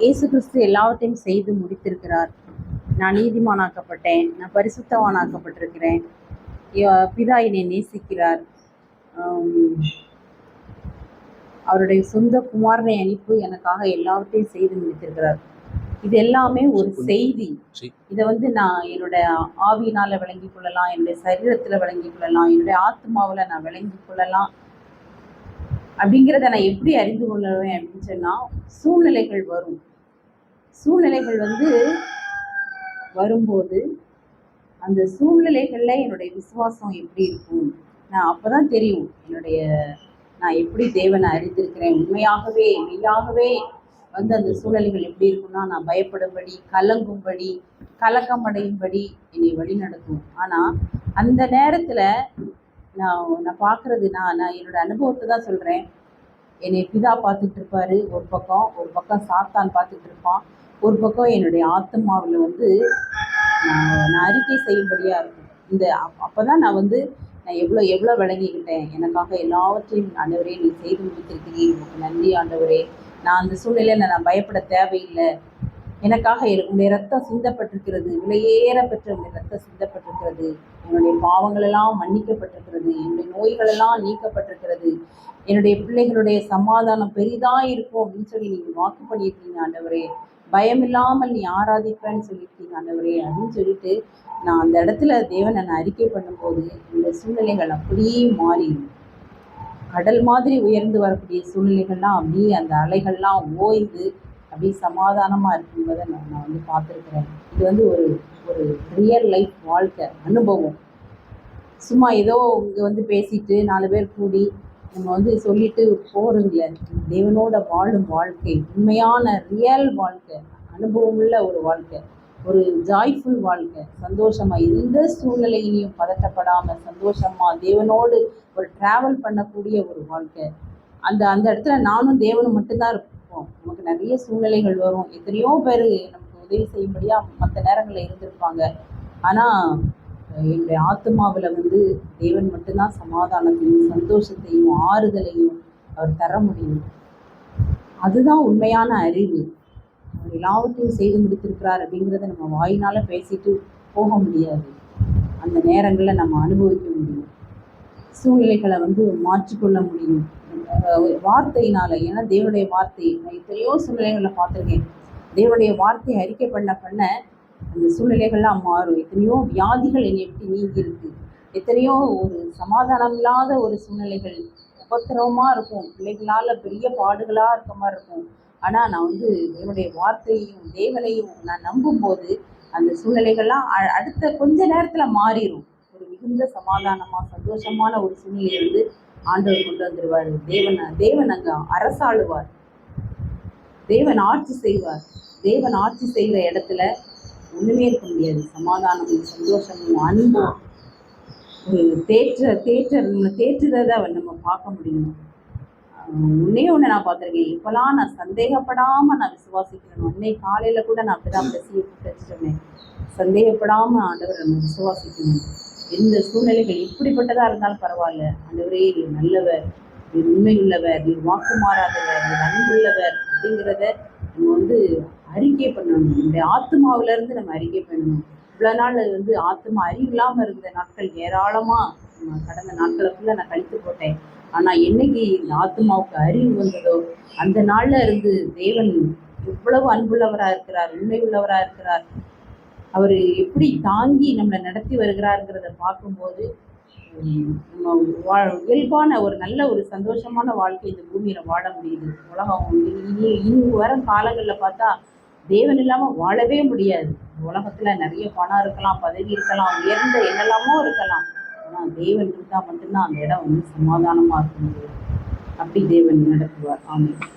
இயேசு கிறிஸ்து எல்லாவற்றையும் செய்து முடித்திருக்கிறார். நான் நீதிமானாக்கப்பட்டேன். நான் பரிசுத்தவானாக்கப்பட்டிருக்கிறேன். பிதா என்னை நேசிக்கிறார். அவருடைய சொந்த குமாரனை அனுப்பி எனக்காக எல்லாவற்றையும் செய்து முடித்திருக்கிறார். இது எல்லாமே ஒரு செய்தி. இதை வந்து நான் என்னோட ஆவியினால விளங்கிக் கொள்ளலாம் என்னுடைய சரீரத்துல விளங்கிக் கொள்ளலாம் என்னுடைய ஆத்மாவுல நான் விளங்கிக் கொள்ளலாம். அப்படிங்கிறத நான் எப்படி அறிந்து கொள்ளுவேன் அப்படின்னு சொன்னால் சூழ்நிலைகள் வரும். சூழ்நிலைகள் வந்து வரும்போது அந்த சூழ்நிலைகளில் என்னுடைய விசுவாசம் எப்படி இருக்கும்? நான் அப்போ தான் தெரியும் என்னுடைய நான் எப்படி தேவனை அறிந்திருக்கிறேன். உண்மையாகவே மெய்யாகவே வந்து அந்த சூழ்நிலைகள் எப்படி இருக்கும்னா நான் பயப்படும்படி கலங்கும்படி கலக்கம் அடையும்படி என்னை வழி நடக்கும் ஆனால் அந்த நேரத்தில் நான் நான் பார்க்குறது நான் நான் என்னோட அனுபவத்தை தான் சொல்கிறேன் என்னை பிதா பார்த்துட்டு இருப்பாரு. ஒரு பக்கம் ஒரு பக்கம் சாத்தான் பார்த்துட்டு இருப்பான். ஒரு பக்கம் என்னுடைய ஆத்மாவில் வந்து நான் அறிக்கை செய்யும்படியாக இருக்கும். இந்த அப் தான் நான் வந்து நான் எவ்வளோ எவ்வளோ விளங்கிக்கிட்டேன். எனக்காக எல்லாவற்றையும் ஆண்டவரே நீ செய்து முடித்திருக்கிறீர். உங்களுக்கு நன்றி ஆண்டவரே. நான் அந்த சூழ்நிலையில் நான் பயப்பட தேவையில்லை. எனக்காக என் உன்னுடைய ரத்தம் சிந்தப்பட்டிருக்கிறது. விலையேற பெற்ற உன்னுடைய ரத்தம் சிந்தப்பட்டிருக்கிறது. என்னுடைய பாவங்கள் எல்லாம் மன்னிக்கப்பட்டிருக்கிறது. என்னுடைய நோய்கள் எல்லாம் நீக்கப்பட்டிருக்கிறது. என்னுடைய பிள்ளைகளுடைய சமாதானம் பெரிதாக இருக்கும் அப்படின்னு சொல்லி நீங்கள் வாக்கு பண்ணியிருக்கீங்க ஆண்டவரே. பயம் இல்லாமல் நீ ஆராதிப்பேன்னு சொல்லியிருக்கீங்க ஆண்டவரே. அப்படின்னு சொல்லிட்டு நான் அந்த இடத்துல தேவனை நான் அறிக்கை பண்ணும்போது இந்த சூழ்நிலைகள் அப்படியே மாறி கடல் மாதிரி உயர்ந்து வரக்கூடிய சூழ்நிலைகள்லாம் அப்படியே அந்த அலைகள்லாம் ஓய்ந்து அப்படியே சமாதானமா இருக்கும்போதை நான் நான் வந்து பார்த்துருக்குறேன். இது வந்து ஒரு ஒரு ரியல் லைஃப் வாழ்க்கை அனுபவம். சும்மா ஏதோ இங்கே வந்து பேசிட்டு நாலு பேர் கூடி நம்ம வந்து சொல்லிட்டு போறதில்ல தேவனோட வாழும் வாழ்க்கை உண்மையான ரியல் வாழ்க்கை அனுபவமுள்ள ஒரு வாழ்க்கை ஒரு ஜாய்ஃபுல் வாழ்க்கை. சந்தோஷமா எந்த சூழ்நிலையிலையும் பதட்டப்படாம சந்தோஷமா தேவனோடு ஒரு டிராவல் பண்ணக்கூடிய ஒரு வாழ்க்கை. அந்த அந்த இடத்துல நானும் தேவனும் மட்டும்தான் இருப்போம். நமக்கு நிறைய சூழ்நிலைகள் வரும். எத்தனையோ பேர் நமக்கு உதவி செய்யும்படியா மற்ற நேரங்களில் இருந்திருப்பாங்க. ஆனா என்னுடைய ஆத்மாவில் வந்து தேவன் மட்டும்தான் சமாதானத்தையும் சந்தோஷத்தையும் ஆறுதலையும் அவர் தர முடியும். அதுதான் உண்மையான அறிவு. அவர் எல்லாவற்றையும் செய்து முடித்திருக்கிறார் அப்படிங்கிறத நம்ம வாயினால் பேசிட்டு போக முடியாது. அந்த நேரங்களில் நம்ம அனுபவிக்க முடியும். சூழ்நிலைகளை வந்து மாற்றிக்கொள்ள முடியும். வார்த்தையினால ஏன்னா தேவனுடைய வார்த்தை நான் எத்தனையோ சூழ்நிலைகளில் பார்த்துருக்கேன். தேவனுடைய வார்த்தையை அறிக்கை பண்ண பண்ண அந்த சூழ்நிலைகள்லாம் மாறும். எத்தனையோ வியாதிகள் என்னை எப்படி நீங்கி இருக்கு. எத்தனையோ ஒரு சமாதானம் இல்லாத ஒரு சூழ்நிலைகள் உபத்திரவமாக இருக்கும். பிள்ளைகளால் பெரிய பாடுகளாக இருக்க மாதிரி இருக்கும். ஆனால் நான் வந்து தேவனுடைய வார்த்தையையும் தேவனையும் நான் நம்பும்போது அந்த சூழ்நிலைகள்லாம் அ- அடுத்த கொஞ்ச நேரத்தில் மாறிடும் ஒரு மிகுந்த சமாதானமா சந்தோஷமான ஒரு சூழ்நிலையை வந்து ஆண்டவர் கொண்டு வந்துடுவார் தேவன் தேவன் அங்க அரசாளுவார். தேவன் ஆட்சி செய்வார். தேவன் ஆட்சி செய்கிற இடத்துல ஒண்ணுமே இருக்க முடியாது. சமாதானமும் சந்தோஷமும் அன்பும். ஒரு தேற்ற தேற்ற தேற்றுறதை நம்ம பார்க்க முடியும். ஆஹ் ஒண்ணே ஒன்று நான் பார்த்துருக்கேன். இப்போலாம் நான் சந்தேகப்படாம நான் விசுவாசிக்கிறேன். அன்னை காலையில கூட நான் அப்படிதான் பேசி வச்சுட்டேன் சந்தேகப்படாம ஆண்டவர் நம்ம விசுவாசிக்கணும். எந்த சூழ்நிலைகள் எப்படிப்பட்டதா இருந்தாலும் பரவாயில்ல. அந்தவரே நீ நல்லவர் நீர் உண்மையுள்ளவர் நீர் வாக்கு மாறாதவர் நீ அன்புள்ளவர் அப்படிங்கிறத நம்ம வந்து அறிக்கை பண்ணணும். நம்முடைய ஆத்மாவுல இருந்து நம்ம அறிக்கை பண்ணணும். இவ்வளோ நாள் வந்து ஆத்மா அறிவு இருந்த நாட்கள் ஏராளமாக கடந்த நாட்களை ஃபுல்லாக நான் கழித்து போட்டேன். ஆனால் என்னைக்கு இந்த ஆத்மாவுக்கு அறிவு வந்ததோ அந்த நாளில் இருந்து தேவன் எவ்வளவு அன்புள்ளவராக இருக்கிறார் உண்மை இருக்கிறார். அவர் எப்படி தாங்கி நம்மளை நடத்தி வருகிறாருங்கிறத பார்க்கும்போது நம்ம வா- இயல்பான ஒரு நல்ல ஒரு சந்தோஷமான வாழ்க்கை இந்த பூமியில வாழ முடியுது. உலகம் இனி இனி- வரும் காலங்களில் பார்த்தா தேவன் இல்லாமல் வாழவே முடியாது. உலகத்துல நிறைய பணம் இருக்கலாம் பதவி இருக்கலாம் உயர்ந்த என்னெல்லாமோ இருக்கலாம். ஆனால் தேவன் இருந்தால் மட்டும்தான் அந்த இடம் வந்து சமாதானமாக இருக்க முடியும். அப்படி தேவன் நடத்துவார். ஆமாம்